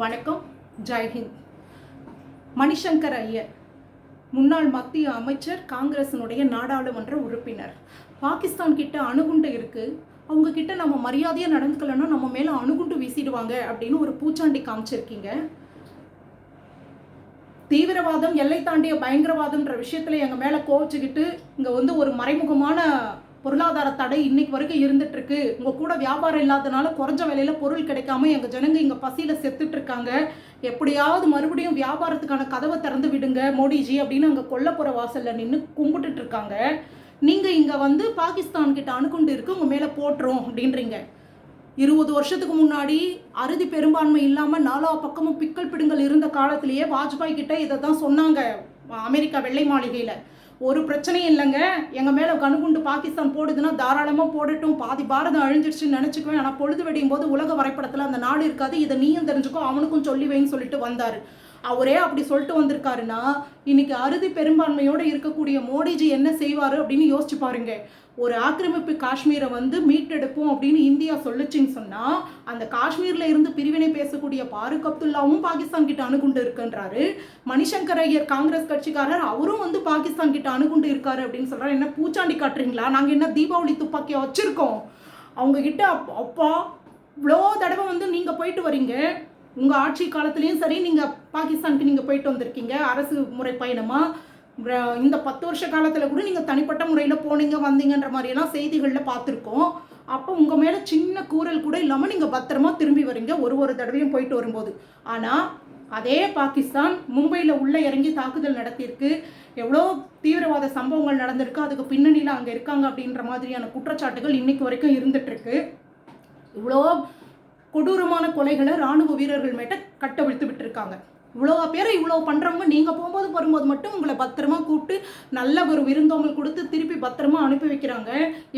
வணக்கம். ஜெய்ஹிந்த் மணிசங்கர் ஐயர் முன்னாள் மத்திய அமைச்சர் காங்கிரசினுடைய நாடாளுமன்ற உறுப்பினர். பாகிஸ்தான் கிட்ட அணுகுண்டு இருக்கு. அவங்க கிட்ட நம்ம மரியாதையாக நடந்துக்கலன்னா நம்ம மேலே அணுகுண்டு வீசிடுவாங்க அப்படின்னு ஒரு பூச்சாண்டி காமிச்சிருக்கீங்க. தீவிரவாதம் எல்லை தாண்டிய பயங்கரவாதம்ன்ற விஷயத்துல எங்க மேல கோவிச்சுக்கிட்டு இங்க வந்து ஒரு மறைமுகமான பொருளாதார தடை இன்னைக்கு வரைக்கும் இருந்துட்டு இருக்கு உங்க கூட வியாபாரம் இல்லாதனால குறைஞ்ச விலையில பொருள் கிடைக்காம எங்க ஜனங்க இங்க பசியில செத்துட்டு இருக்காங்க எப்படியாவது மறுபடியும் வியாபாரத்துக்கான கதவை திறந்து விடுங்க மோடிஜி அப்படின்னு அங்க கொல்லப்புற வாசல்ல நின்று கும்பிட்டுட்டு இருக்காங்க நீங்க இங்க வந்து பாகிஸ்தான் கிட்ட அணுகுண்டு இருக்கு உங்க மேல போட்டுரும் அப்படின்றீங்க. இருபது வருஷத்துக்கு முன்னாடி அறுதி பெரும்பான்மை இல்லாமல் நாலா பக்கமும் பிக்கல் பிடுங்கல் இருந்த காலத்திலேயே வாஜ்பாய் கிட்ட இதை தான் சொன்னாங்க அமெரிக்கா வெள்ளை மாளிகையில். ஒரு பிரச்சனையும் இல்லைங்க. எங்கள் மேலே கணுகுண்டு பாகிஸ்தான் போடுதுன்னா தாராளமாக போடட்டும். பாதி பாரதம் அழிஞ்சிருச்சுன்னு நினச்சிக்குவேன். ஆனால் பொழுது வெடியும் போது உலக வரைபடத்தில் அந்த நாடு இருக்காது. இதை நீயும் தெரிஞ்சுக்கோ அவனுக்கும் சொல்லி வைன்னு சொல்லிட்டு வந்தார். அவரே அப்படி சொல்லிட்டு வந்திருக்காருன்னா இன்னைக்கு அறுதி பெரும்பான்மையோடு இருக்கக்கூடிய மோடிஜி என்ன செய்வார் அப்படின்னு யோசிச்சு பாருங்க. ஒரு ஆக்கிரமிப்பு காஷ்மீரை வந்து மீட்டெடுப்போம் அப்படின்னு இந்தியா சொல்லிச்சின்னு சொன்னால் அந்த காஷ்மீரில் இருந்து பிரிவினை பேசக்கூடிய பாருக் அப்துல்லாவும் பாகிஸ்தான் கிட்ட அணுகுண்டு இருக்குன்றாரு. மணிசங்கர் ஐயர் காங்கிரஸ் கட்சிக்காரர் அவரும் வந்து பாகிஸ்தான் கிட்ட அணுகுண்டு இருக்காரு அப்படின்னு சொல்கிறார் என்ன பூச்சாண்டி காட்டுறீங்களா? நாங்கள் என்ன தீபாவளி துப்பாக்கியை வச்சுருக்கோம்? அவங்ககிட்ட அப்பா இவ்வளோ தடவை வந்து நீங்கள் போயிட்டு வரீங்க. உங்கள் ஆட்சி காலத்துலேயும் சரி நீங்கள் பாகிஸ்தானுக்கு நீங்கள் போயிட்டு வந்திருக்கீங்க. அரசு முறை பயணமாக இந்த பத்து வருஷ காலத்தில் கூட நீங்கள் தனிப்பட்ட முறையில் போனீங்க வந்தீங்கன்ற மாதிரியெல்லாம் செய்திகளில் பார்த்துருக்கோம். அப்போ உங்கள் மேலே சின்ன கூறல் கூட இல்லாமல் நீங்கள் பத்திரமா திரும்பி வரீங்க ஒரு ஒரு தடவையும் போயிட்டு வரும்போது. ஆனால் அதே பாகிஸ்தான் மும்பையில் உள்ளே இறங்கி தாக்குதல் நடத்தியிருக்கு. எவ்வளோ தீவிரவாத சம்பவங்கள் நடந்திருக்கு அதுக்கு பின்னணியில் அங்கே இருக்காங்க அப்படின்ற மாதிரியான குற்றச்சாட்டுகள் இன்னைக்கு வரைக்கும் இருந்துட்டு இவ்வளோ கொடூரமான கொலைகளை ராணுவ வீரர்கள் மேட்ட கட்டவிழ்த்து விட்டுருக்காங்க. இவ்வளோ பேரை இவ்வளோ பண்ணுறவங்க நீங்கள் போகும்போது வரும்போது மட்டும் உங்களை பத்திரமா கூப்பிட்டு நல்ல ஒரு விருந்தோம்பல் கொடுத்து திருப்பி பத்திரமா அனுப்பி வைக்கிறாங்க.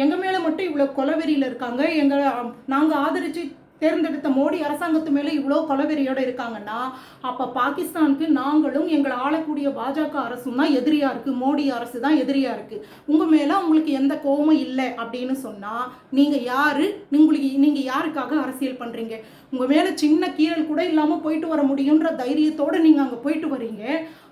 எங்கள் மேலே மட்டும் இவ்வளோ கொலவெறியில் இருக்காங்க. எங்களை நாங்கள் ஆதரித்து தேர்ந்தெடுத்த மோடி அரசாங்கத்து மேலே இவ்வளோ கொலவெறியோடு இருக்காங்கன்னா அப்போ பாகிஸ்தானுக்கு நாங்களும் எங்களை ஆளக்கூடிய பாஜக அரசும் தான் எதிரியாக இருக்குது மோடி அரசு தான் எதிரியாக இருக்குது உங்கள் மேலே உங்களுக்கு எந்த கோபமும் இல்லை அப்படின்னு சொன்னால் நீங்கள் யார்? உங்களுக்கு நீங்கள் யாருக்காக அரசியல் பண்ணுறீங்க உங்கள் மேலே சின்ன கீறல் கூட இல்லாமல் போயிட்டு வர முடியுன்ற தைரியத்தோடு நீங்கள் அங்கே போயிட்டு வரீங்க.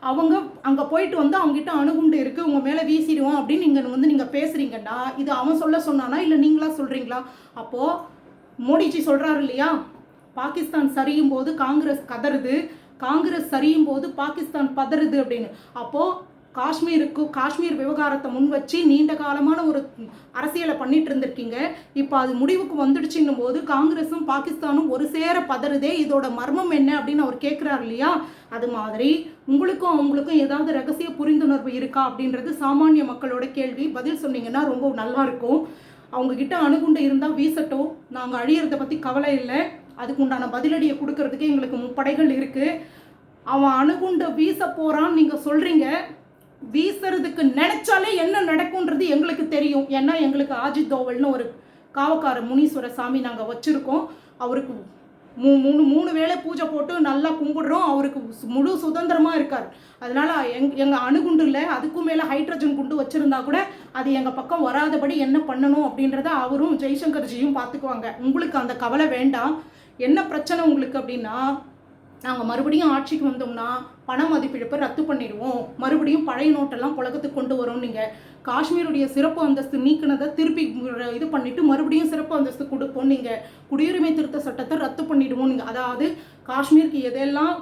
அவங்க அங்கே போயிட்டு வந்து அவங்ககிட்ட அணுகுண்டு இருக்குது உங்கள் மேலே வீசிடுவோம் அப்படின்னு நீங்கள் வந்து நீங்கள் பேசுகிறீங்கன்னா இது அவன் சொல்ல சொன்னானா இல்லை நீங்களா சொல்கிறீங்களா அப்போது மோடிஜி சொல்கிறாரு இல்லையா? பாகிஸ்தான் சரியும் போது காங்கிரஸ் கதறுது காங்கிரஸ் சரியும் போது பாகிஸ்தான் பதறுது அப்படின்னு. அப்போது காஷ்மீருக்கு காஷ்மீர் விவகாரத்தை முன் வச்சு நீண்ட காலமான ஒரு அரசியலை பண்ணிட்டு இருந்திருக்கீங்க. இப்போ அது முடிவுக்கு வந்துடுச்சுன்னும் போது காங்கிரஸும் பாகிஸ்தானும் ஒரு சேர பதறுதே இதோட மர்மம் என்ன அப்படின்னு அவர் கேட்குறாரு இல்லையா? அது மாதிரி உங்களுக்கும் அவங்களுக்கும் ஏதாவது ரகசிய புரிந்துணர்வு இருக்கா அப்படின்றது சாமானிய மக்களோட கேள்வி. பதில் சொன்னீங்கன்னா ரொம்ப நல்லா இருக்கும். அவங்கக்கிட்ட அணுகுண்டு இருந்தால் வீசட்டும். நாங்கள் அழியிறத பற்றி கவலை இல்லை. அதுக்கு உண்டான பதிலடியை கொடுக்கறதுக்கு எங்களுக்கு முப்படைகள் இருக்குது அவன் அணுகுண்டு வீச போகிறான்னு நீங்கள் சொல்கிறீங்க வீசுறதுக்கு நினச்சாலே என்ன நடக்கும்ன்றது எங்களுக்கு தெரியும். ஏன்னா எங்களுக்கு ஆஜித் தோவல்னு ஒரு காவக்கார முனீஸ்வர சாமி நாங்கள் வச்சுருக்கோம். அவருக்கு மூ மூணு மூணு வேளை பூஜை போட்டு நல்லா கும்பிடுறோம். அவருக்கு முழு சுதந்திரமாக இருக்கார். அதனால் எங் எங்கள் அணுகுண்டு இல்லை. அதுக்கும் மேலே ஹைட்ரஜன் குண்டு வச்சுருந்தா கூட அது எங்கள் பக்கம் வராதபடி என்ன பண்ணணும் அப்படின்றத அவரும் ஜெய்சங்கர்ஜியும் பார்த்துக்குவாங்க உங்களுக்கு அந்த கவலை வேண்டாம். என்ன பிரச்சனை உங்களுக்கு அப்படின்னா நாங்கள் மறுபடியும் ஆட்சிக்கு வந்தோம்னா பண மதிப்பிழப்பை ரத்து பண்ணிடுவோம். மறுபடியும் பழைய நோட்டெல்லாம் புழக்கத்துக்கு கொண்டு வரோம். நீங்கள் காஷ்மீருடைய சிறப்பு அந்தஸ்து நீக்கினதை திருப்பி இது பண்ணிட்டு மறுபடியும் சிறப்பு அந்தஸ்து கொடுப்போம். நீங்கள் குடியுரிமை திருத்த சட்டத்தை ரத்து பண்ணிடுவோம். நீங்கள் அதாவது காஷ்மீருக்கு எதெல்லாம்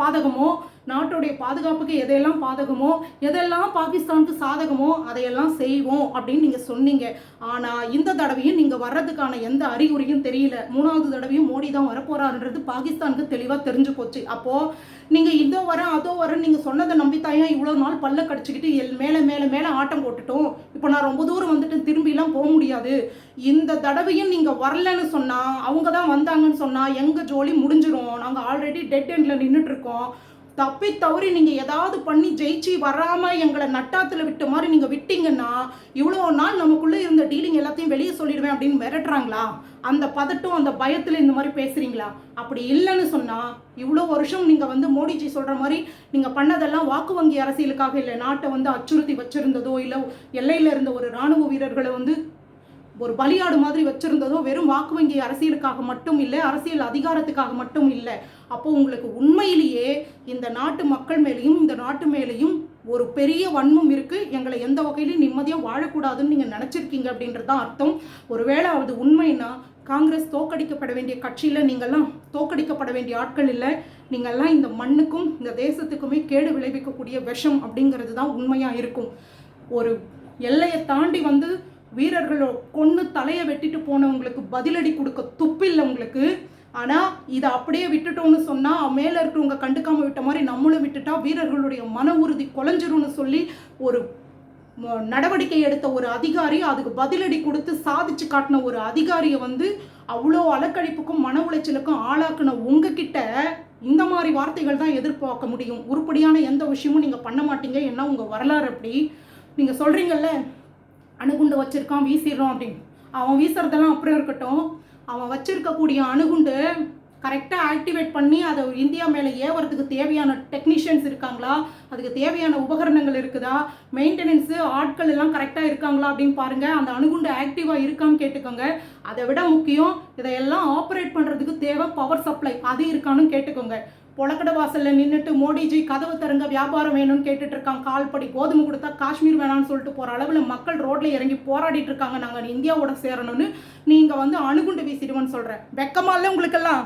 பாதகமோ நாட்டுடைய பாதுகாப்புக்கு எதையெல்லாம் பாதகமோ எதெல்லாம் பாகிஸ்தானுக்கு சாதகமோ அதையெல்லாம் செய்வோம் அப்படின்னு நீங்கள் சொன்னீங்க. ஆனால் இந்த தடவையும் நீங்கள் வர்றதுக்கான எந்த அறிகுறியும் தெரியல. மூணாவது தடவையும் மோடி தான் வரப்போறாருன்றது பாகிஸ்தானுக்கு தெளிவாக தெரிஞ்சு போச்சு. அப்போது நீங்கள் இதோ வரேன் அதோ வரேன் நீங்கள் சொன்னதை நம்பித்தாயா இவ்வளோ நாள் பல்ல கடிச்சிக்கிட்டு எல் மேலே மேலே மேலே ஆட்டம் போட்டுட்டோம். இப்போ நான் ரொம்ப தூரம் வந்துட்டு திரும்பிலாம் போக முடியாது. இந்த தடவையும் நீங்கள் வரலன்னு சொன்னால் அவங்க தான் வந்தாங்கன்னு சொன்னால் எங்கள் ஜோலி முடிஞ்சிரும். நாங்கள் ஆல்ரெடி டெட் எண்டில் நின்றுட்டு இருக்கோம். தப்பி தவறி நீங்கள் ஏதாவது பண்ணி ஜெயிச்சு வராமல் எங்களை நட்டாத்தில் விட்ட மாதிரி நீங்கள் விட்டீங்கன்னா இவ்வளோ நாள் நமக்குள்ளே இருந்த டீலிங் எல்லாத்தையும் வெளியே சொல்லிடுவேன் அப்படின்னு மிரட்டுறாங்களா? அந்த பதட்டம் அந்த பயத்தில் இந்த மாதிரி பேசுகிறீங்களா அப்படி இல்லைன்னு சொன்னால் இவ்வளோ வருஷம் நீங்கள் வந்து மோடிஜி சொல்கிற மாதிரி நீங்கள் பண்ணதெல்லாம் வாக்கு வங்கி அரசியலுக்காக இல்லை நாட்டை வந்து அச்சுறுத்தி வச்சுருந்ததோ இல்லை எல்லையில் இருந்த ஒரு இராணுவ வீரர்களை வந்து ஒரு பலியாடு மாதிரி வச்சிருந்ததோ வெறும் வாக்கு வங்கி அரசியலுக்காக மட்டும் இல்லை அரசியல் அதிகாரத்துக்காக மட்டும் இல்லை. அப்போ உங்களுக்கு உண்மையிலேயே இந்த நாட்டு மக்கள் மேலேயும் இந்த நாட்டு மேலேயும் ஒரு பெரிய வன்மம் இருக்கு. எங்களை எந்த வகையிலையும் நிம்மதியாக வாழக்கூடாதுன்னு நீங்கள் நினச்சிருக்கீங்க அப்படின்றது தான் அர்த்தம். ஒருவேளை அது உண்மைன்னா காங்கிரஸ் தோக்கடிக்கப்பட வேண்டிய கட்சியில் நீங்கள்லாம் தோக்கடிக்கப்பட வேண்டிய ஆட்கள் இல்லை. நீங்கள்லாம் இந்த மண்ணுக்கும் இந்த தேசத்துக்குமே கேடு விளைவிக்கக்கூடிய விஷம் அப்படிங்கிறது தான் உண்மையாக இருக்கும். ஒரு எல்லையை தாண்டி வந்து வீரர்களோ கொன்று தலையை வெட்டிட்டு போனவங்களுக்கு பதிலடி கொடுக்க துப்பில்லை உங்களுக்கு. ஆனால் இதை அப்படியே விட்டுட்டோம்னு சொன்னால் மேலே இருக்கிறவங்க கண்டுக்காமல் விட்ட மாதிரி நம்மளும் விட்டுட்டா வீரர்களுடைய மன உறுதி குலைஞ்சிரும்னு சொல்லி ஒரு நடவடிக்கை எடுத்த ஒரு அதிகாரி அதுக்கு பதிலடி கொடுத்து சாதிச்சு காட்டின ஒரு அதிகாரியை வந்து அவ்வளோ அலக்கழிப்புக்கும் மன உளைச்சலுக்கும் ஆளாக்குன உங்ககிட்ட இந்த மாதிரி வார்த்தைகள் தான் எதிர்பார்க்க முடியும். உருப்படியான எந்த விஷயமும் நீங்கள் பண்ண மாட்டீங்க. ஏன்னா உங்கள் வரலாறு அப்படி? நீங்கள் சொல்கிறீங்கல்ல அணுகுண்டு வச்சுருக்கான் வீசிடுறோம் அப்படின்னு. அவன் வீசுறதெல்லாம் அப்புறம் இருக்கட்டும். அவன் வச்சிருக்கக்கூடிய அணுகுண்டு கரெக்டாக ஆக்டிவேட் பண்ணி அதை இந்தியா மேலே ஏவறதுக்கு தேவையான டெக்னீஷியன்ஸ் இருக்காங்களா? அதுக்கு தேவையான உபகரணங்கள் இருக்குதா? மெயின்டெனன்ஸு ஆட்கள் எல்லாம் கரெக்டாக இருக்காங்களா அப்படின்னு பாருங்கள் அந்த அணுகுண்டு ஆக்டிவாக இருக்கான்னு கேட்டுக்கோங்க. அதை விட முக்கியம் இதையெல்லாம் ஆப்ரேட் பண்ணுறதுக்கு தேவை பவர் சப்ளை அது இருக்கான்னு கேட்டுக்கோங்க. பொலக்கடை வாசல்ல நின்றுட்டு மோடிஜி கதவு தருங்க வியாபாரம் வேணும்னு கேட்டுட்டு இருக்காங்க கால்படி கோதுமை கொடுத்தா காஷ்மீர் வேணாம்னு சொல்லிட்டு போற அளவில் மக்கள் ரோட்ல இறங்கி போராடிட்டு இருக்காங்க நாங்கள் இந்தியாவோட சேரணும்னு நீங்க வந்து அணுகுண்டு வீசிடுவோன்னு சொல்றேன். வெக்கமா இல்லை உங்களுக்கெல்லாம்?